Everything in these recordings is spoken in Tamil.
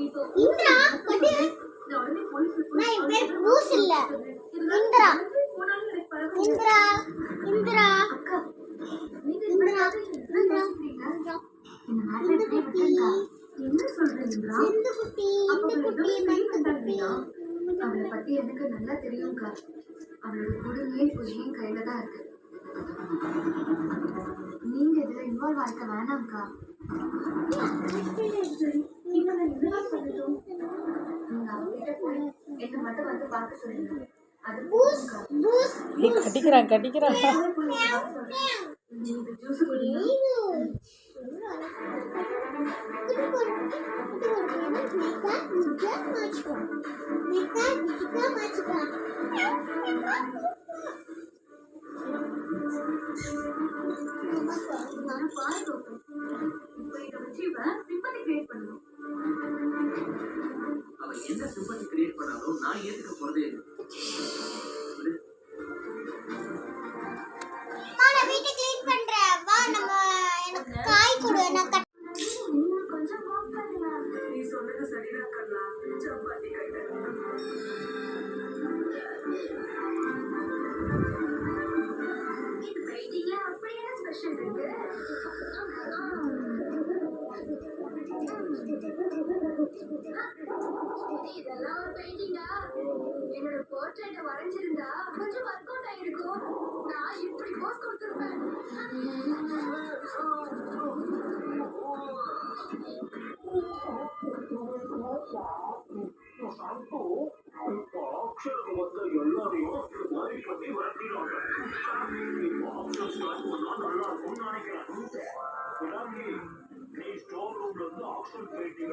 இந்திரா கொடு. நான் என் பேர் ப்ரூஸ் இல்ல. இந்திரா. இந்திரா இந்திரா. இந்திரா இந்திரா. இந்த குட்டி. சிந்து குட்டி இந்த குட்டி மென்து குட்டி. அவளை பத்தி எனக்கு நல்லா தெரியும்க்கா அவளோட குடுமையே என் கையில தான் இருக்கு. நீங்க இதுல இன்வால்வ் ஆயிருக்க வேணாம்க்கா. நான் என்ன பண்ணட்டும் நீங்க அவகிட்ட போய் என்ன மட்டும் வந்து பார்க்க சொல்லுங்க. அது கட்டிக்கிறான் கட்டிக்கிறான் நீங்க ஜூஸ் குடிங்க ஓப்பன் இப்போ இதை வச்சு இவன் சிம்பத்தி கிரியேட் பண்ணணும் என்ன சிம்பத்தி கிரியேட் பண்ணாலும் நான் ஏத்துக்க போறதே இல்லை. வீட்டை இதெல்லாம் ஒரு பெயிண்டிங்கா? என்னோட போர்ட்ரேட்டை வரைஞ்சிருந்தா கொஞ்சம் ஒர்க் அவுட் ஆயிருக்கும். நான் இப்படி போஸ் கொடுத்துருப்பேன். எல்லாரையும் மாதிரி பண்ணி இப்போ ஆப்ஷன் ஸ்டார்ட் பண்ணா நல்லா இருக்கும்னு நினைக்கிறேன் நீ ஸ்டோர் ரூம்ல இருந்து ஆப்ஷன் பெயிண்டிங்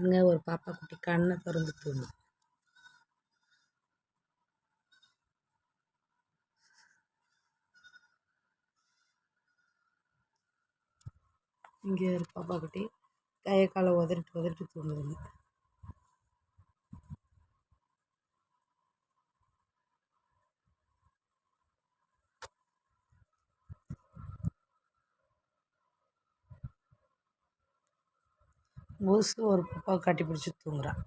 அங்கே ஒரு பாப்பா குட்டி கண்ணை திறந்து தூங்கு இங்கே ஒரு பாப்பா குட்டி கையை காலை உதறிட்டு உதறிட்டு தூங்குதுங்க. பூசு ஒரு பாப்பா கட்டி பிடிச்சி தூங்குறான்.